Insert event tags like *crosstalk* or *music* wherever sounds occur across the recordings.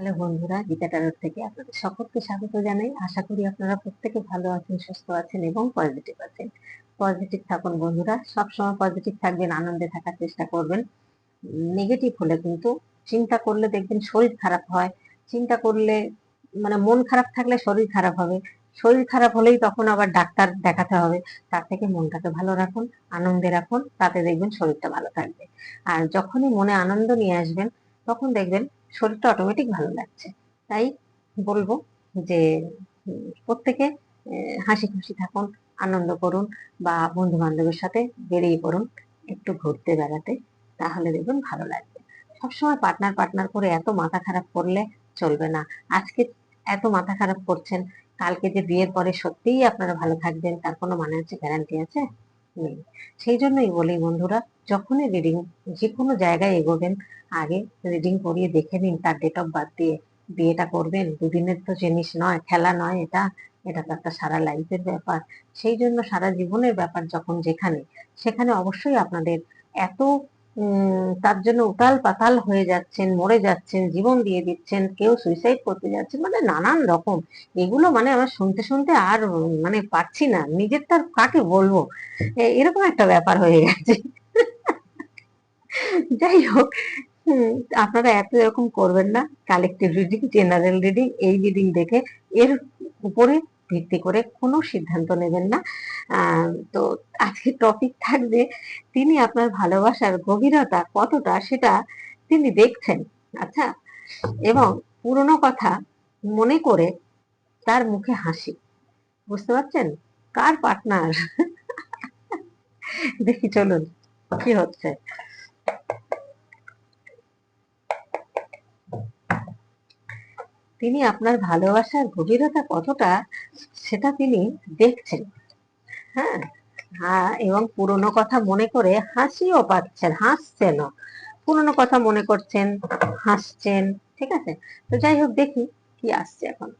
Hello বন্ধুরা, গীতা টারোর থেকে আপনাদের সকলকে স্বাগত জানাই। আশা করি আপনারা প্রত্যেকে ভালো আছেন, সুস্থ আছেন এবং পজিটিভ আছেন। পজিটিভ থাকুন বন্ধুরা, সবসময় পজিটিভ থাকবেন, আনন্দে থাকার চেষ্টা করবেন। নেগেটিভ হলে কিন্তু চিন্তা করলে দেখবেন শরীর খারাপ হয়। চিন্তা করলে মানে মন খারাপ থাকলে শরীর খারাপ হবে। শরীর খারাপ হলেই তখন আবার ডাক্তার দেখাতে হবে। তার থেকে মনটাকে ভালো রাখুন, আনন্দে রাখুন, তাতে দেখবেন শরীরটা ভালো থাকবে। আর যখনই মনে আনন্দ নিয়ে আসবেন তখন দেখবেন শরীরটা অটোমেটিক ভালো লাগছে। তাই বলব যে, প্রত্যেকে হাসি খুশি থাকুন, আনন্দ করুন বা বন্ধু বান্ধবের সাথে বেরিয়ে পড়ুন, একটু ঘুরতে বেড়াতে, তাহলে দেখবেন ভালো লাগবে। সবসময় পার্টনার পার্টনার করে এত মাথা খারাপ করলে চলবে না। আজকে এত মাথা খারাপ করছেন, কালকে যে বিয়ের পরে সত্যিই আপনারা ভালো থাকবেন, তার কোনো মানে আছে গ্যারান্টি আছে? নেই। সেই জন্যই বলি বন্ধুরা, যখনই রিডিং যে কোনো জায়গায় এগোবেন, আগে রিডিং করিয়ে দেখে নিন, তার ডেট অফ বার্থ দিয়ে বিয়েটা করবেন। দুদিনের তো জিনিস নয়, খেলা নয় এটা এটা তো একটা সারা লাইফের ব্যাপার। সেই জন্য সারা জীবনের ব্যাপার যখন যেখানে, সেখানে অবশ্যই আপনাদের এত তার জন্য উতাল পাতাল হয়ে যাচ্ছেন, মরে যাচ্ছেন, জীবন দিয়ে দিচ্ছেন, কেউ সুইসাইড করতে যাচ্ছেন মানে নানান রকম। এগুলো মানে আমার শুনতে শুনতে আর মানে পারছি না। নিজের তার কাকে বলব? এরকম একটা ব্যাপার হয়ে গেছে। যাই হোক আপনারা এত এরকম করবেন না। কালেকটিভ রিডিং জেনারেল রিডিং এই রিডিং দেখে এর উপরে ভিত্তি করে কোনো সিদ্ধান্ত নেবেন না। তো আজকে টপিক থাকবে তিনি আপনার ভালোবাসার গভীরতা কতটা সেটা তিনি দেখছেন। আচ্ছা এবং পুরনো কথা মনে করে তার মুখে হাসি। বুঝতে পারছেন? কার পার্টনার *laughs* দেখি চলুন, কি হচ্ছে? তিনি আপনার ভালোবাসার গভীরতা কতটা সেটা তিনি দেখছেন। হ্যাঁ? এবং পুরনো কথা মনে করে হাসিও পাচ্ছেন, হাসছেনও। পুরনো কথা মনে করছেন, হাসছেন, ঠিক আছে? তো যাই হোক, দেখি কি আসছে এখন।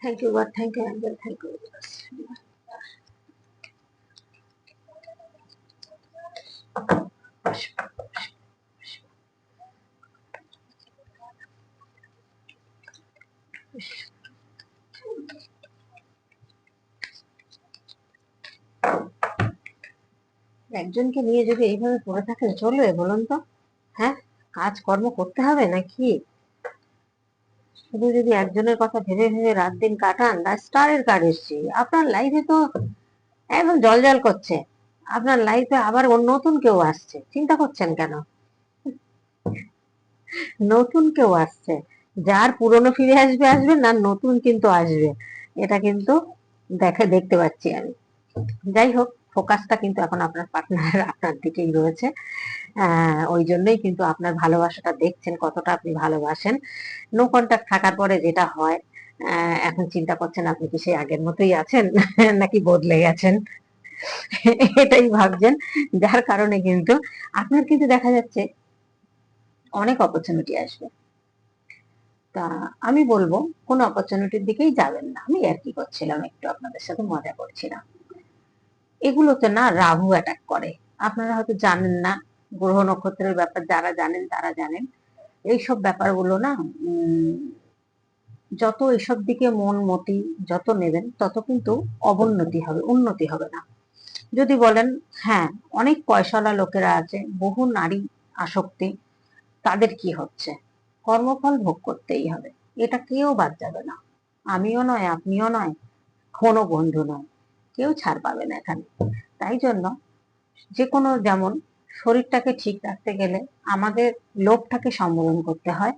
Thank you God thank you angel thank you একজনকে নিয়ে যদি এইভাবে পড়ে থাকেন, চলবে বলুন তো? হ্যাঁ? কাজ কর্ম করতে হবে নাকি? শুধু যদি একজনের কথা ভেবে ভেবে রাত দিন কাটান দা স্টারের কার্ড এসছে। আপনার লাইফে তো একদম জল জল করছে। আপনার লাইফে আবার নতুন কেউ আসছে। চিন্তা করছেন কেন? নতুন কেউ আসছে। যার পুরনো ফিরে আসবে আসবে না নতুন কিন্তু আসবে। এটা কিন্তু দেখে, দেখতে পাচ্ছি আমি। যাই হোক, ফোকাসটা কিন্তু এখন আপনার পার্টনার আপনার দিকেই রয়েছে। ওই জন্যই কিন্তু আপনার ভালোবাসাটা দেখছেন, কতটা আপনি ভালোবাসেন। নো কন্টাক্ট থাকার পরে যেটা হয় এখন চিন্তা করছেন আপনি কি সেই আগের মতোই আছেন, *laughs* নাকি বদলে গেছেন? *laughs* এটাই ভাবছেন, যার কারণে কিন্তু আপনার কিন্তু দেখা যাচ্ছে অনেক অপরচুনিটি আসবে। তা আমি বলব, কোন অপরচুনিটির দিকেই যাবেন না। আমি আর কি করছিলাম একটু আপনাদের সাথে মজা করছিলাম। এগুলোতে না রাহু অ্যাটাক করে। আপনারা হয়তো জানেন না, গ্রহ নক্ষত্রের ব্যাপার যারা জানেন তারা জানেন। এইসব ব্যাপারগুলো না যত এসব দিকে মন মতি যত নেবেন, তত কিন্তু অবনতি হবে, উন্নতি হবে না। যদি বলেন হ্যাঁ অনেক পয়সাওয়ালা লোকেরা আছে, বহু নারী আসক্তি, তাদের কি হচ্ছে? কর্মফল ভোগ করতেই হবে। এটা কেউ বাদ যাবে না। আমিও নয়, আপনিও নয়, কোনো বন্ধু নয়। কেউ ছাড় পাবে না এখানে। তাই জন্য যে কোনো যেমন শরীরটাকে ঠিক রাখতে গেলে আমাদের লোভটাকে সম্বোধন করতে হয়।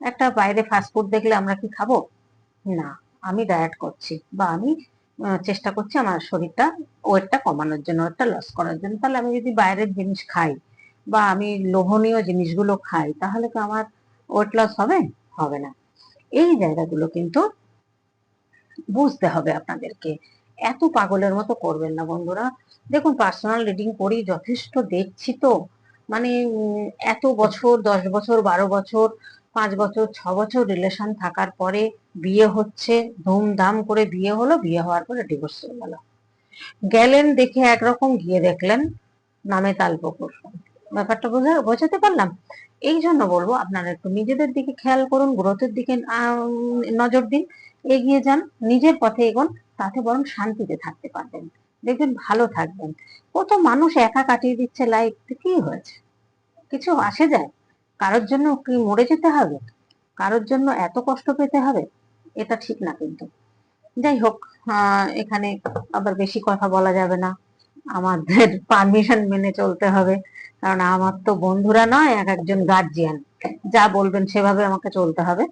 একটা বাইরে ফাস্টফুড দেখলে আমরা কি খাব? না, আমি ডায়েট করছি বা আমি চেষ্টা করছি আমার শরীরটা ওয়েটটা কমানোর জন্য ওয়েটটা লস করার জন্য। তাহলে আমি যদি বাইরের জিনিস খাই বা আমি লোভনীয় জিনিসগুলো খাই, তাহলে কি আমার ওয়েট লস হবে? হবে না। এই জায়গাগুলো কিন্তু বুঝতে হবে আপনাদেরকে। এত পাগলের মতো করবেন না বন্ধুরা। দেখুন পার্সোনাল রিডিং করি যথেষ্ট দেখছি তো। মানে এত বছর, দশ বছর, বারো বছর, পাঁচ বছর, ছ বছর রিলেশন থাকার পরে বিয়ে হচ্ছে, ধুমধাম করে বিয়ে হলো, বিয়ে হওয়ার পরে ডিভোর্স হয়ে গেল। গেলেন দেখে একরকম গিয়ে দেখলেন, নামে তালপুকুর। ব্যাপারটা বোঝা, বোঝাতে পারলাম? এই জন্য বলব, আপনারা একটু নিজেদের দিকে খেয়াল করুন, গ্রোথের দিকে নজর দিন, এগিয়ে যান, নিজের পথে এগোন, তাতে বরং শান্তিতে থাকতে পারবেন। দেখবেন ভালো থাকবেন। কত মানুষ একা কাটিয়ে দিচ্ছে লাইফ কি হয়েছে? কিছু আসে যায়। কারোর জন্য কি মরে যেতে হবে? কারোর জন্য এত কষ্ট পেতে হবে? এটা ঠিক না কিন্তু। যাই হোক এখানে আবার বেশি কথা বলা যাবে না। আমাদের পারমিশন মেনে চলতে হবে। কারণ আমার তো বন্ধুরা নয়, এক একজন গার্জিয়ান যা বলবেন সেভাবে আমাকে চলতে হবে।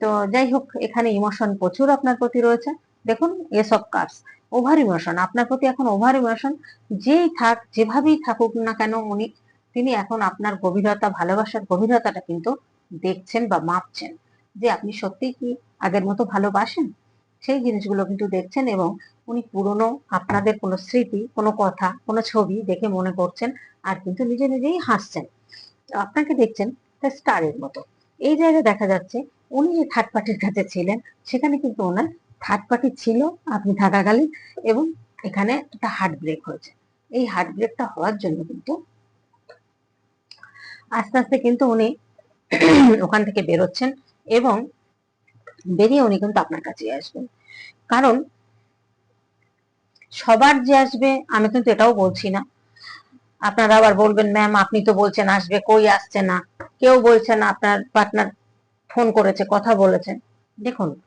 তো যাই হোক, এখানে ইমোশন প্রচুর আপনার প্রতি রয়েছে। দেখুন এসব কাজ ওভার ইমোশন আপনার প্রতি এখন ওভার ইমোশন যেই থাক, যেভাবেই থাকুক না কেন, উনি, তিনি এখন আপনার গভীরতা, ভালোবাসার গভীরতাটা কিন্তু দেখছেন বা মাপছেন। যে আপনি সত্যিই কি আগের মতো ভালোবাসেন? সেই জিনিসগুলো কিন্তু দেখছেন এবং উনি পুরনো আপনাদের কোনো স্মৃতি, কোনো কথা, কোনো ছবি দেখে মনে করছেন আর কিন্তু নিজে নিজেই হাসছেন। আপনাকে দেখছেন স্টারের মতো। এই জায়গায় দেখা যাচ্ছে উনি যে থার্ড পার্টির কাছে ছিলেন, সেখানে কিন্তু ওনার থার্ড পার্টি ছিল আপনি থাকাকালীন এবং এখানে একটা হার্ট ব্রেক হয়েছে। এই হার্ট ব্রেকটা হওয়ার জন্য কিন্তু আস্তে আস্তে কিন্তু উনি ওখান থেকে বেরোচ্ছেন এবং বেরিয়ে উনি কিন্তু আপনার কাছে আসবেন। কারণ সবার যে আসবে, আমি কিন্তু এটাও বলছি না। আপনারা আবার বলবেন, ম্যাম, আপনি তো বলছেন আসবে, কই আসছে না? কেউ বলছে না, আপনার পার্টনার ফোন করেছে, কথা বলেছে। দেখুন,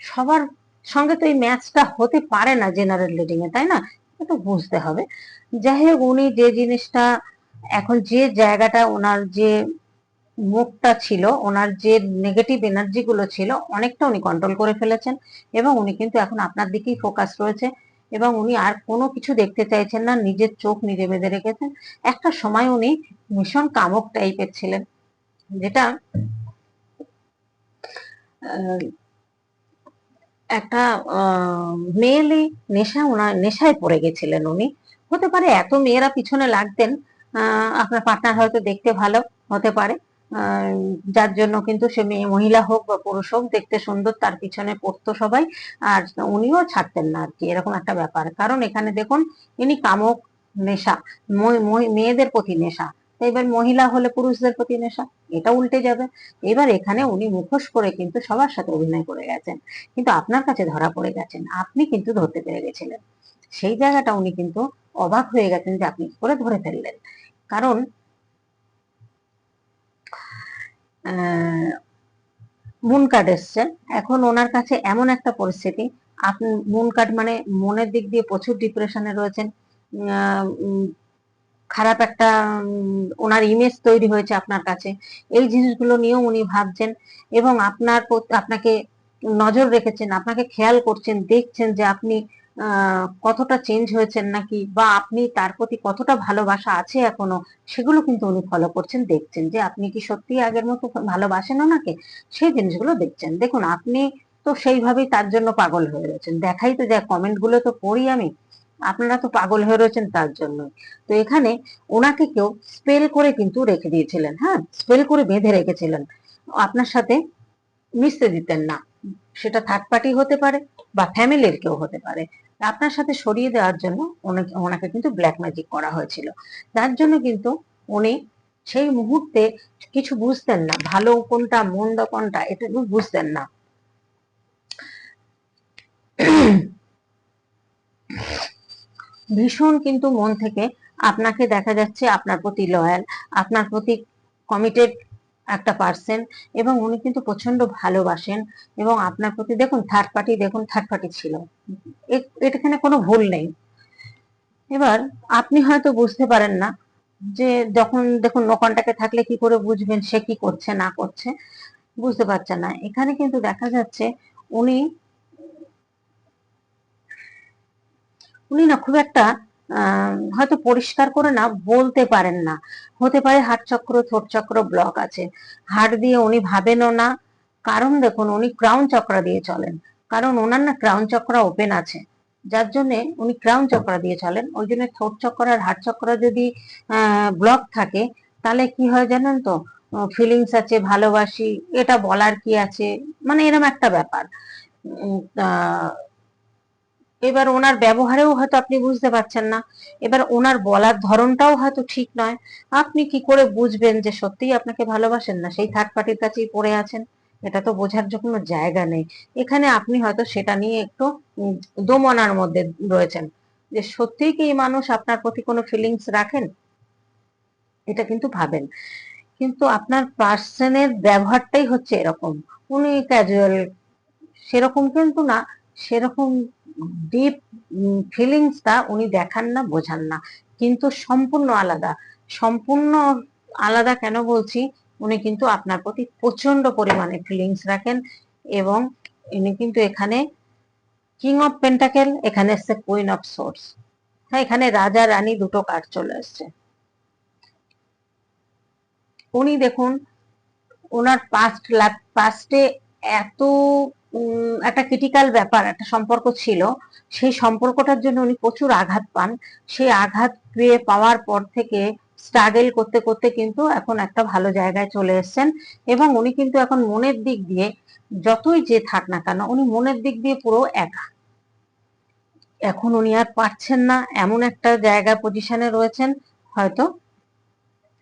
সবার সঙ্গে তো এই ম্যাচটা হতে পারে না জেনারেল লিডিং এ, তাই না? এটা বুঝতে হবে। যাই হোক, উনি যে জিনিসটা এখন যে জায়গাটা ওনার যে মুখটা ছিল, ওনার যে নেগেটিভ এনার্জি গুলো ছিল, অনেকটা উনি কন্ট্রোল করে ফেলেছেন এবং উনি কিন্তু এখন আপনার দিকেই ফোকাস রয়েছে এবং উনি আর কোনো কিছু দেখতে চাইছেন না, নিজের চোখ নিজে বেঁধে রেখেছেন। একটা সময় উনি ভীষণ কামক টাইপের ছিলেন, যেটা একটা মেয়েলি নেশা ওনার নেশায় পড়ে গেছিলেন উনি। হতে পারে এত মেয়েরা পিছনে লাগতেন আপনার পার্টনার হয়তো দেখতে ভালো হতে পারে। যার জন্য কিন্তু সে মেয়ে মহিলা হোক বা পুরুষ হোক, দেখতে সুন্দর, তার পিছনে পড়তো সবাই। আর উনিও ছাড়তেন না আর কি এরকম একটা ব্যাপার। কারণ এখানে দেখুন, ইনি কামক নেশা মেয়েদের প্রতি নেশা। এবার মহিলা হলে পুরুষদের প্রতি নেশা, এটা উল্টে যাবে। এবার এখানে উনি মুখোশ করে কিন্তু সবার সাথে অভিনয় করে গেছেন। কিন্তু আপনার কাছে ধরা পড়ে গেছেন, আপনি কিন্তু ধরতে পেরে গেছিলেন। সেই জায়গাটা উনি কিন্তু অবাক হয়ে গেছেন যে আপনি করে ধরে ফেললেন? কারণ মুন কার্ড এসছে। এখন ওনার কাছে এমন একটা পরিস্থিতি। আপনি মুন কার্ড মানে মনের দিক দিয়ে প্রচুর ডিপ্রেশনে রয়েছেন। খারাপ একটা ওনার ইমেজ তৈরি হয়েছে আপনার কাছে। এই জিনিসগুলো নিয়েও উনি ভাবছেন এবং আপনার আপনাকে নজর রেখেছেন, আপনাকে খেয়াল করছেন, দেখছেন যে আপনি কতটা চেঞ্জ হয়েছেন নাকি? বা আপনি তার প্রতি কতটা ভালোবাসা আছে এখনও? সেগুলো কিন্তু উনি ফলো করছেন, দেখছেন যে আপনি কি সত্যি আগের মতো ভালোবাসেন ওনাকে? সেই জিনিসগুলো দেখছেন। দেখুন, আপনি তো সেইভাবেই তার জন্য পাগল হয়ে রয়েছেন। দেখাই তো যায় কমেন্টগুলো তো পড়ি আমি। আপনারা তো পাগল হয়ে রয়েছেন তার জন্য তো এখানে ওনাকে কেউ স্পেল করে কিন্তু রেখে দিয়েছিলেন হ্যাঁ? স্পেল করে বেঁধে রেখেছিলেন। আপনার সাথে মিশতে দিতেন না। সেটা থার্ড পার্টি হতে পারে বা ফ্যামিলির কেউ হতে পারে। আপনার সাথে সরিয়ে দেওয়ার জন্য ওনাকে কিন্তু ব্ল্যাক ম্যাজিক করা হয়েছিল। যার জন্য কিন্তু উনি সেই মুহূর্তে কিছু বুঝতেন না, ভালো কোনটা, মন্দ কোনটা, এটা বুঝতেন না। ভীষণ কিন্তু মন থেকে আপনাকে দেখা যাচ্ছে আপনার প্রতি লয়াল আপনার প্রতি কমিটেড একটা পার্সন এবং উনি কিন্তু প্রচণ্ড ভালোবাসেন এবং আপনার প্রতি দেখুন থার্ড পার্টি দেখুন থার্ড পার্টি ছিল। এখানে কোনো ভুল নেই। এবার আপনি হয়তো বুঝতে পারেন না যে যখন দেখুন নো কন্টাক্টে থাকলে কি করে বুঝবেন, সে কি করছে, না করছে, বুঝতে পারছেন না। এখানে কিন্তু দেখা যাচ্ছে উনি উনি না খুব একটা হয়তো পরিষ্কার করে না, বলতে পারেন না। হতে পারে হাট চক্র থোট চক্র ব্লক আছে। হাট দিয়ে উনি ভাবেনও না। কারণ দেখুন, উনি ক্রাউন চক্র দিয়ে চলেন। কারণ ওনার না ক্রাউন চক্র ওপেন আছে। যার জন্য উনি ক্রাউন চক্র দিয়ে চলেন। ওই জন্য থোট চক্র আর হাট চক্র যদি ব্লক থাকে, তাহলে কি হয় জানেন তো? ফিলিংস আছে, ভালোবাসি, এটা বলার কি আছে? মানে এরম একটা ব্যাপার। এবার ওনার ব্যবহারেও হয়তো আপনি বুঝতে পারছেন না। এবার ওনার বলার ধরনটাও হয়তো ঠিক নয়। আপনি কি করে বুঝবেন যে সত্যিই আপনাকে ভালোবাসেন না? সেই থার্ড পার্টির কাছেই পড়ে আছেন। এটা তো বোঝার যে কোনো জায়গা নেই। এখানে আপনি হয়তো সেটা নিয়ে একটু দোমনার মধ্যে রয়েছেন। যে সত্যিই কি মানুষ আপনার প্রতি কোনো ফিলিংস রাখেন? এটা কিন্তু ভাবেন। কিন্তু আপনার পার্সনের ব্যবহারটাই হচ্ছে এরকম। উনি ক্যাজুয়াল সেরকম কিন্তু না, সেরকম ডিপ ফিলিংসটা উনি দেখান না, বোঝান না। কিন্তু সম্পূর্ণ আলাদা। সম্পূর্ণ আলাদা কেন বলছি? উনি কিন্তু আপনার প্রতি প্রচণ্ড পরিমাণে ফিলিংস রাখেন এবং ইনি কিন্তু এখানে কিং অফ পেন্টাকেল এখানে এসছে কুইন অফ সোর্স হ্যাঁ এখানে রাজা, রানী দুটো কার্ড চলে এসছে উনি দেখুন ওনার পাস্ট পাস্টে এত একটা ক্রিটিক্যাল ব্যাপার, একটা সম্পর্ক ছিল। সেই সম্পর্কটার জন্য উনি প্রচুর আঘাত পান। সেই আঘাত পেয়ে পাওয়ার পর থেকে স্ট্রাগল করতে করতে কিন্তু এখন একটা ভালো জায়গায় চলে এসছেন এবং উনি কিন্তু এখন মনের দিক দিয়ে যতই যে থাক না কেন, উনি মনের দিক দিয়ে পুরো একা। এখন উনি আর পারছেন না, এমন একটা জায়গা পজিশনে রয়েছেন, হয়তো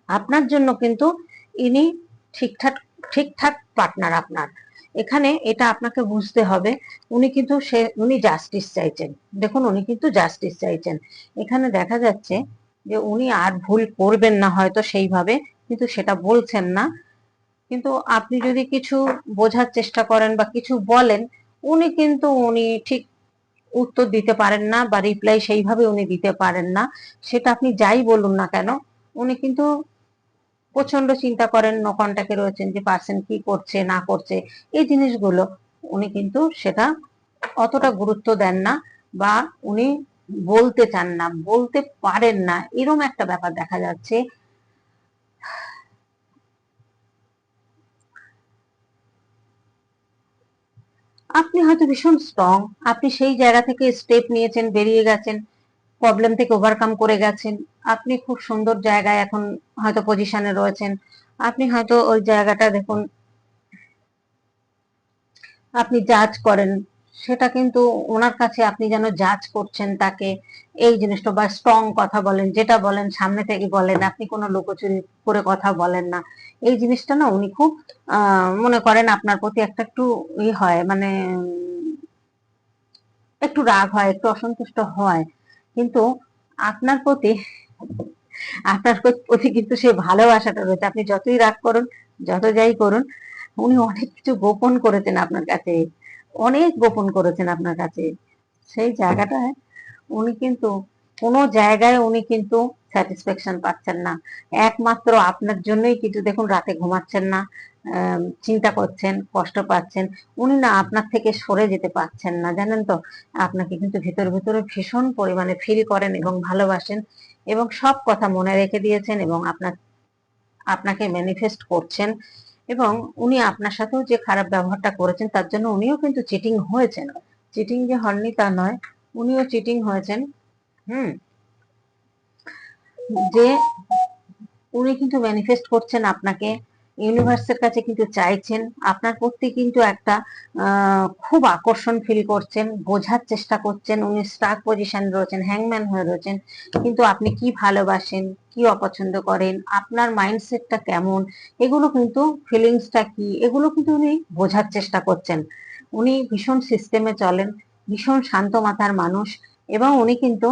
আপনার জন্য কিন্তু ইনি ঠিকঠাক ঠিকঠাক পার্টনার আপনার। এখানে এটা আপনাকে বুঝতে হবে, উনি কিন্তু সে, উনি জাস্টিস চাইছেন। দেখুন, উনি কিন্তু জাস্টিস চাইছেন। এখানে দেখা যাচ্ছে যে উনি আর ভুল করবেন না হয়তো সেইভাবে, কিন্তু সেটা বলছেন না। কিন্তু আপনি যদি কিছু বোঝার চেষ্টা করেন বা কিছু বলেন, উনি কিন্তু উনি ঠিক উত্তর দিতে পারেন না বা রিপ্লাই সেইভাবে উনি দিতে পারেন না। সেটা আপনি যাই বলুন না কেন, উনি কিন্তু প্রচণ্ড চিন্তা করেন নো কন্ট্যাক্টে রয়েছেন যে পার্সন কি করছে, না করছে। এই জিনিসগুলো উনি কিন্তু সেটা অতটা গুরুত্ব দেন না বা উনি বলতে চান না, বলতে পারেন না। এরকম একটা ব্যাপার দেখা যাচ্ছে। আপনি হয়তো ভীষণ স্ট্রং আপনি সেই জায়গা থেকে স্টেপ নিয়েছেন, বেরিয়ে গেছেন প্রবলেম থেকে ওভারকাম করে গেছেন। আপনি খুব সুন্দর জায়গায় এখন হয়তো পজিশনে রয়েছেন। আপনি হয়তো ওই জায়গাটা দেখুন, আপনি জাজ করেন, সেটা কিন্তু ওনার কাছে আপনি যেন জাজ করছেন তাকে, এই জিনিসটা বা স্ট্রং কথা বলেন, যেটা বলেন, সামনে থেকে বলেন, আপনি কোনো লুকোচুরি করে কথা বলেন না। এই জিনিসটা না উনি খুব মনে করেন আপনার প্রতি একটা একটু ই হয় মানে একটু রাগ হয়, একটু অসন্তুষ্ট হয়। কিন্তু আপনার প্রতি আপনার প্রতি কিন্তু সেই ভালোবাসাটা রয়েছে। আপনি যতই রাগ করুন, যত যাই করুন, উনি অনেক কিছু গোপন করেছেন আপনার কাছে। অনেক গোপন করেছেন আপনার কাছে। সেই জায়গাটায় উনি কিন্তু কোনো জায়গায় উনি কিন্তু স্যাটিসফ্যাকশন পাচ্ছেন না। একমাত্র আপনার জন্যই কিন্তু দেখুন রাতে ঘুমাচ্ছেন না চিন্তা করছেন, কষ্ট পাচ্ছেন। উনি না আপনার থেকে সরে যেতে পারছেন না, জানেন তো? আপনাকে কিন্তু ভেতর ভেতরে ভীষণ পরিমাণে ফিল করেন এবং ভালোবাসেন। এবং সব কথা মনে রেখে দিয়েছেন এবং আপনার, আপনাকে ম্যানিফেস্ট করছেন এবং উনি আপনার সাথেও যে খারাপ ব্যবহারটা করেছেন তার জন্য উনিও কিন্তু চিটিং হয়েছেন। চিটিং যে হননি তা নয়, উনিও চিটিং হয়েছেন। হুম। যে উনি কিন্তু ম্যানিফেস্ট করছেন আপনাকে ইউনিভার্সের কাছে কিন্তু চাইছেন, আপনার প্রতি কিন্তু একটা খুব আকর্ষণ ফিল করছেন, বোঝার চেষ্টা করছেন, উনি স্টাক পজিশন রয়েছেন হ্যাংম্যান হয়ে রয়েছেন, কিন্তু আপনি কি ভালোবাসেন, কি অপছন্দ করেন, আপনার মাইন্ডসেটটা কেমন, এগুলো কিন্তু ফিলিংসটা কি, এগুলো কিন্তু উনি বোঝার চেষ্টা করছেন। উনি ভীষণ সিস্টেমে চলেন, ভীষণ শান্ত মাথার মানুষ এবং উনি কিন্তু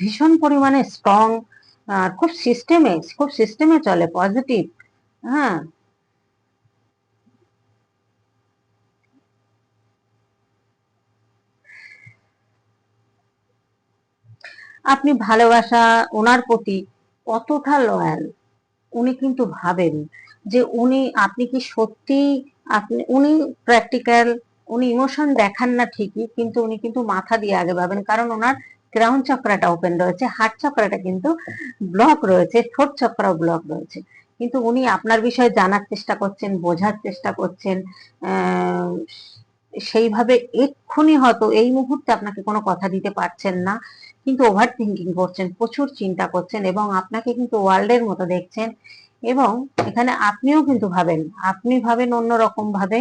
ভীষণ পরিমাণে স্ট্রং খুব সিস্টেমে খুব সিস্টেমে চলে পজিটিভ হ্যাঁ। আপনি ভালোবাসা ওনার প্রতি কতটা লয়াল উনি কিন্তু ভাবেন যে উনি, আপনি কি সত্যি আপনি, উনি প্র্যাকটিক্যাল উনি ইমোশন দেখান না ঠিকই, কিন্তু উনি কিন্তু মাথা দিয়ে আগে ভাবেন। কারণ ওনার ক্রাউন চক্রাটা ওপেন রয়েছে হার্ট চক্রাটা কিন্তু ব্লক রয়েছে ঠোঁট চক্রাও ব্লক রয়েছে। কিন্তু উনি আপনার বিষয়ে জানার চেষ্টা করছেন, বোঝার চেষ্টা করছেন সেইভাবে এক্ষুনি হয়তো এই মুহূর্তে আপনাকে কোনো কথা দিতে পারছেন না, কিন্তু ওভার থিঙ্কিং করছেন, প্রচুর চিন্তা করছেন এবং আপনাকে কিন্তু ওয়ার্ল্ডের মতো দেখছেন এবং এখানে আপনিও কিন্তু ভাবেন, আপনি ভাবেন অন্যরকম ভাবে,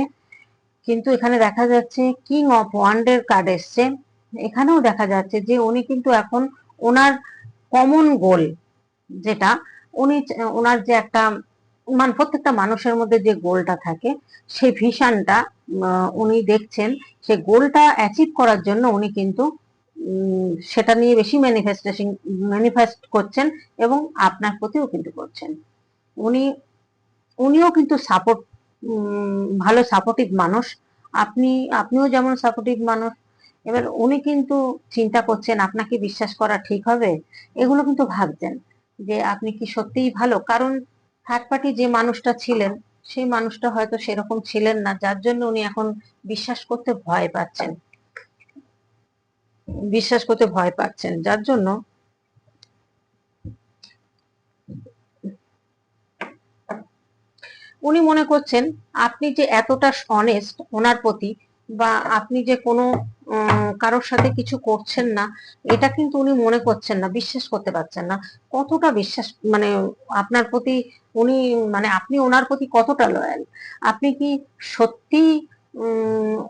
কিন্তু এখানে দেখা যাচ্ছে কিং অফ ওয়ান্ডের কার্ড এসছে, এখানেও দেখা যাচ্ছে যে উনি কিন্তু এখন ওনার কমন গোল যেটা উনি ওনার যে একটা মানে প্রত্যেকটা মানুষের মধ্যে যে গোলটা থাকে, সেই ভিশনটা উনি দেখছেন, সেই গোলটা অ্যাচিভ করার জন্য উনি কিন্তু সেটা নিয়ে বেশি ম্যানিফেস্টেশন ম্যানিফেস্ট করছেন এবং আপনার প্রতিও কিন্তু করছেন। উনি, উনিও কিন্তু সাপোর্ট ভালো সাপোর্টিভ মানুষ। আপনি, আপনিও যেমন সাপোর্টিভ মানুষ। এবার উনি কিন্তু চিন্তা করছেন, আপনাকে বিশ্বাস করা ঠিক হবে? এগুলো কিন্তু ভাবছেন। যে আপনি কি সত্যিই ভালো? কারণ থার্ড পার্টি যে মানুষটা ছিলেন, সেই মানুষটা হয়তো সেরকম ছিলেন না, যার জন্য উনি এখন বিশ্বাস করতে ভয় পাচ্ছেন। বিশ্বাস করতে ভয় পাচ্ছেন, যার জন্য উনি মনে করছেন, আপনি যে এতটা অনেস্ট ওনার প্রতি বা আপনি যে কোনো কারোর সাথে কিছু করছেন না, এটা কিন্তু উনি মনে করছেন না, বিশ্বাস করতে পারছেন না। কতটা বিশ্বাস মানে আপনার প্রতি উনি মানে আপনি ওনার প্রতি কতটা লয়াল আপনি কি সত্যি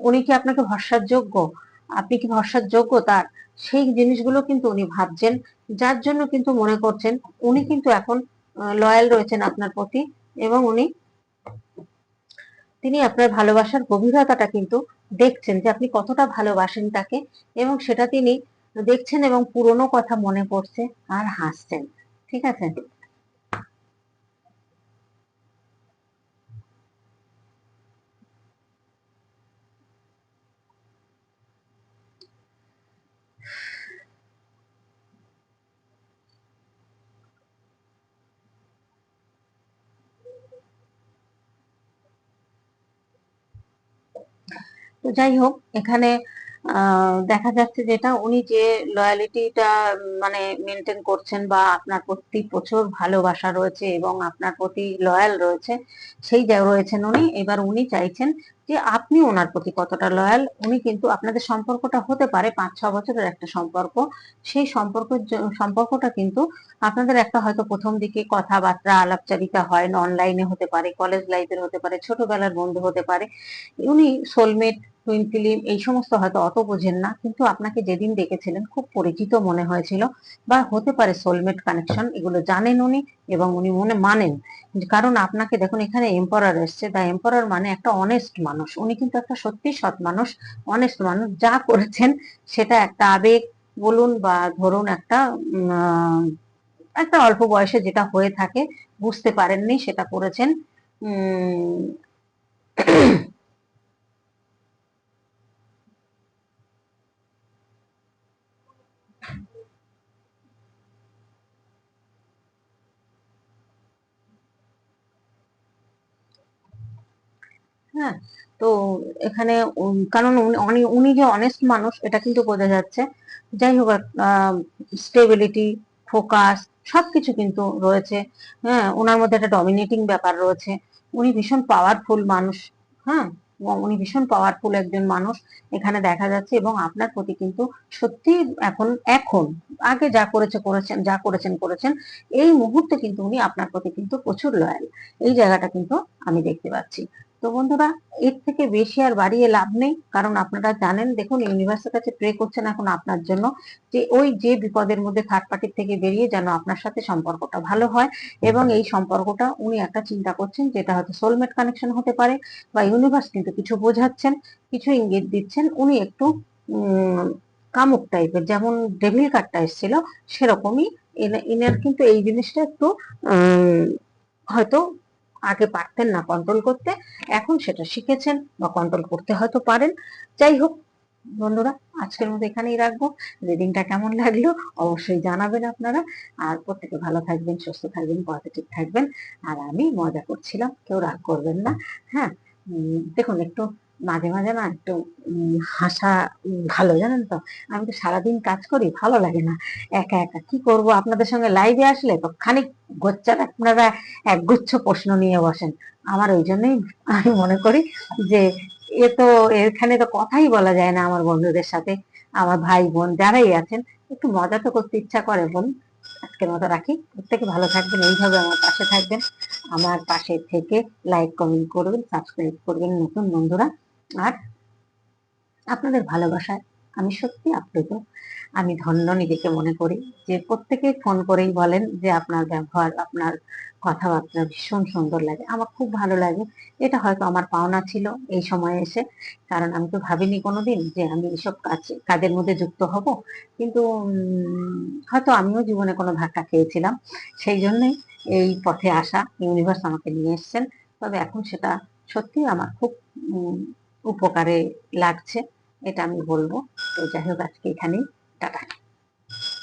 উনি কি আপনাকে ভরসার যোগ্য? আপনি কি ভরসার যোগ্য তার? সেই জিনিসগুলো কিন্তু উনি ভাবছেন, যার জন্য কিন্তু মনে করছেন উনি কিন্তু এখন লয়াল রয়েছেন আপনার প্রতি এবং উনি তিনি আপনার ভালোবাসার গভীরতাটা কিন্তু দেখছেন যে আপনি কতটা ভালোবাসেন তাকে এবং সেটা তিনি দেখছেন এবং পুরনো কথা মনে পড়ছে আর হাসছেন। ঠিক আছে? তো যাই হোক, এখানে দেখা যাচ্ছে যেটা উনি যে লয়ালিটিটা মানে মেনটেন করছেন বা আপনার প্রতি প্রচুর ভালোবাসা রয়েছে এবং আপনার প্রতি লয়াল রয়েছে, সেই যা রয়েছেন উনি, এবার উনি চাইছেন যে আপনি ওনার প্রতি কতটা লয়াল উনি কিন্তু আপনাদের সম্পর্কটা হতে পারে পাঁচ, ছ বছরের একটা সম্পর্ক। সেই সম্পর্ক সম্পর্কটা কিন্তু আপনাদের একটা হয়তো প্রথম দিকে কথাবার্তা, আলাপচারিতা হয় না অনলাইনে হতে পারে কলেজ লাইফের হতে পারে, ছোটবেলার বন্ধু হতে পারে। উনি সোলমেট টুইন এই সমস্ত হয়তো অত বোঝেন না, কিন্তু আপনাকে যেদিন দেখেছিলেন, খুব পরিচিত মনে হয়েছিল, বা হতে পারে সোলমেট কানেকশন এগুলো জানেন উনি এবং উনি মনে মানেন। কারণ আপনাকে দেখুন, এখানে এম্পারার এসছে। দা এম্পারার মানে একটা অনেস্ট মানুষ। উনি কিন্তু একটা সত্যি সৎ মানুষ অনেস্ট মানুষ। যা করেছেন, সেটা একটা আবেগ বলুন বা ধরুন একটা একটা অল্প বয়সে যেটা হয়ে থাকে, বুঝতে পারেননি, সেটা করেছেন। হ্যাঁ তো এখানে কারণ উনি, উনি- যে অনেস্ট মানুষ, এটা কিন্তু বোঝা যাচ্ছে। যাই হোক স্টেবিলিটি ফোকাস সবকিছু কিন্তু রয়েছে। হ্যাঁ ওনার মধ্যে একটা ডমিনেটিং ব্যাপার রয়েছে। উনি ভীষণ পাওয়ারফুল মানুষ। হ্যাঁ উনি ভীষণ পাওয়ারফুল একজন মানুষ এখানে দেখা যাচ্ছে এবং আপনার প্রতি কিন্তু সত্যি এখন এখন, আগে যা করেছে, করেছেন, যা করেছেন করেছেন, এই মুহূর্তে কিন্তু উনি আপনার প্রতি কিন্তু প্রচুর লয়াল এই জায়গাটা কিন্তু আমি দেখতে পাচ্ছি। তো বন্ধুরা, এর থেকে বেশি আর বাড়িয়ে লাভ নেই। কারণ আপনারা জানেন, দেখুন ইউনিভার্সের কাছে প্রে করছেন এখন আপনার জন্য যে ওই যে বিপদের মধ্যে থার্ড পার্টির থেকে বেরিয়ে যেন আপনার সাথে সম্পর্কটা ভালো হয় এবং এই সম্পর্কটা উনি একটা চিন্তা করছেন যেটা হয়তো সোলমেট কানেকশন হতে পারে বা ইউনিভার্স কিন্তু কিছু বোঝাচ্ছেন, কিছু ইঙ্গিত দিচ্ছেন। উনি একটু কামুক টাইপের যেমন ডেভিল কার্ডটা এসেছিল, সেরকমই এনা- এনার কিন্তু এই জিনিসটা একটু হয়তো আগে পারতেন না কন্ট্রোল করতে, এখন সেটা শিখেছেন বা কন্ট্রোল করতে হয়তো পারেন। যাই হোক, বন্ধুরা, আজকের মতো এখানেই রাখব। রিডিংটা কেমন লাগল অবশ্যই জানাবেন আপনারা। আর প্রত্যেকে ভালো থাকবেন, সুস্থ থাকবেন পজিটিভ থাকবেন। আর আমি মজা করছিলাম, কেউ রাগ করবেন না। হ্যাঁ দেখুন, একটু মাঝে মাঝে না একটু হাসা ভালো, জানেন তো? আমি তো সারাদিন কাজ করি, ভালো লাগে না। একা একা কি করব? আপনাদের সঙ্গে লাইভে আসলে তো খানিক গোচ্চার আপনারা একগুচ্ছ প্রশ্ন নিয়ে বসেন। আমার ওই জন্যই আমি মনে করি যে, এ তো, এখানে তো কথাই বলা যায় না আমার বন্ধুদের সাথে। আমার ভাই, বোন যারাই আছেন, একটু মজা তো করতে ইচ্ছা করে, বোন। আজকের মতো রাখি। প্রত্যেকে ভালো থাকবেন, এইভাবে আমার পাশে থাকবেন। আমার পাশে থেকে লাইক কমেন্ট করবেন সাবস্ক্রাইব করবেন নতুন বন্ধুরা। আর আপনাদের ভালোবাসায় আমি সত্যি আপ্লুত। আমি ধন্য নিজেকে মনে করি যে প্রত্যেকে ফোন করেই বলেন যে আপনার ব্যবহার, আপনার কথাবার্তা ভীষণ সুন্দর লাগে। আমার খুব ভালো লাগে। এটা হয়তো আমার পাওনা ছিল এই সময়ে এসে। কারণ আমি তো ভাবিনি কোনোদিন যে আমি এসব কাজ, কাজের মধ্যে যুক্ত হব। কিন্তু হয়তো আমিও জীবনে কোনো ধাক্কা খেয়েছিলাম। সেই জন্যই এই পথে আসা ইউনিভার্স আমাকে নিয়ে এসেছেন। তবে এখন সেটা সত্যি আমার খুব উপকারে লাগছে এটা আমি বলব। তো যাই হোক আজকে এখানেই টাটা।